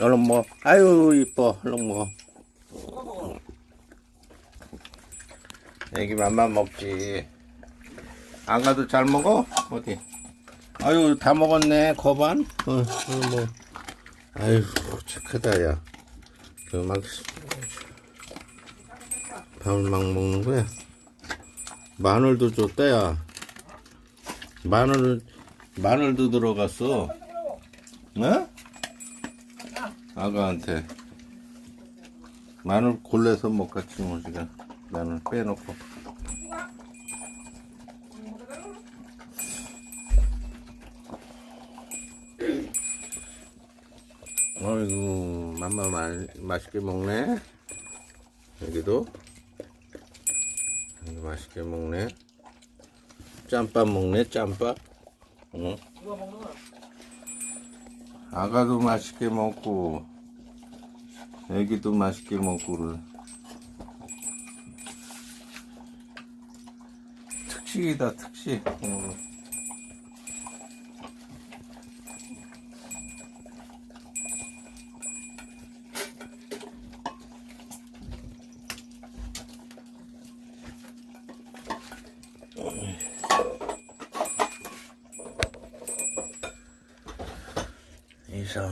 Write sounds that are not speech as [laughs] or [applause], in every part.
얼른 먹어. 아유, 이뻐. 얼른 먹어. 애기 맘만 먹지. 안 가도 잘 먹어? 어디? 아유, 다 먹었네. 거반? 어, 어 뭐. 아유, 착하다, 야. 그, 막, 밥을 막 먹는 거야. 마늘도 줬다, 야. 마늘, 마늘도 들어갔어. 어? 아가한테. 마늘 골라서 먹겠지, 뭐, 지금. 마늘 빼놓고. 어이구, 맘마 마, 맛있게 먹네. 여기도. 여기 맛있게 먹네. 짬밥 먹네, 짬밥. 응. 아가도 맛있게 먹고, 애기도 맛있게 먹고, 그래. 특식이다, 특식. 응. 이상.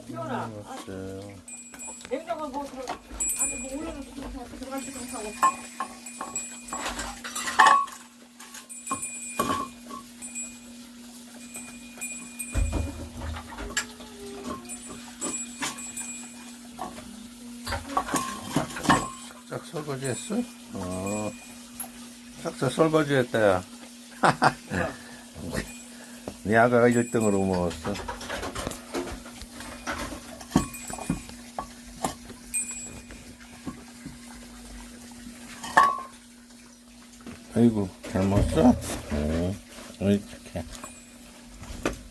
없어요. 냉장고 뭐 들어 아니 뭐 올려놓고 들어갈 때 하고 설거지 했어? 어. 싹싹 설거지 했다, 야. [laughs] 네 아가가 1등으로 먹었어. 아이고, 잘 먹었어? 어, 어이, 착해.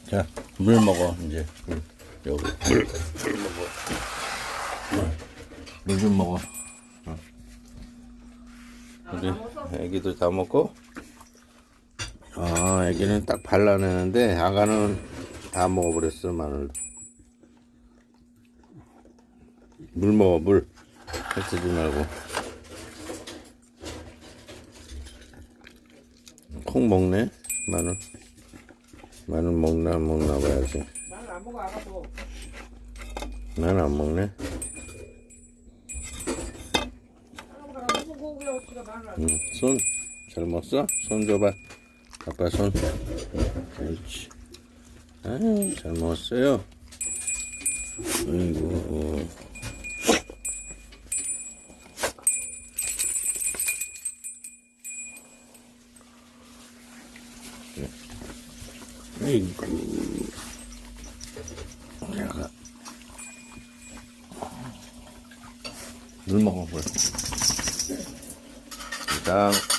자, 물 먹어, 이제. 물. 여기, 물, 물 먹어. 물좀 먹어. 우리 애기도 다 먹고. 아 애기는 딱 발라내는데 아가는 다 먹어버렸어 마늘도 물 먹어 물. 뱉지 말고. 콩 먹네 마늘. 마늘 먹나 안 먹나 봐야지. 나는 안 먹어 안 먹네 아무거나 무슨 고기야 어떻게 나는 안 응, 손. 잘 먹었어? 손 줘봐. 아빠 손. 응, 그렇지. 아유, 잘 먹었어요. 아이고. 아이고. 내가. 물 먹어, 물. 일 Ciao.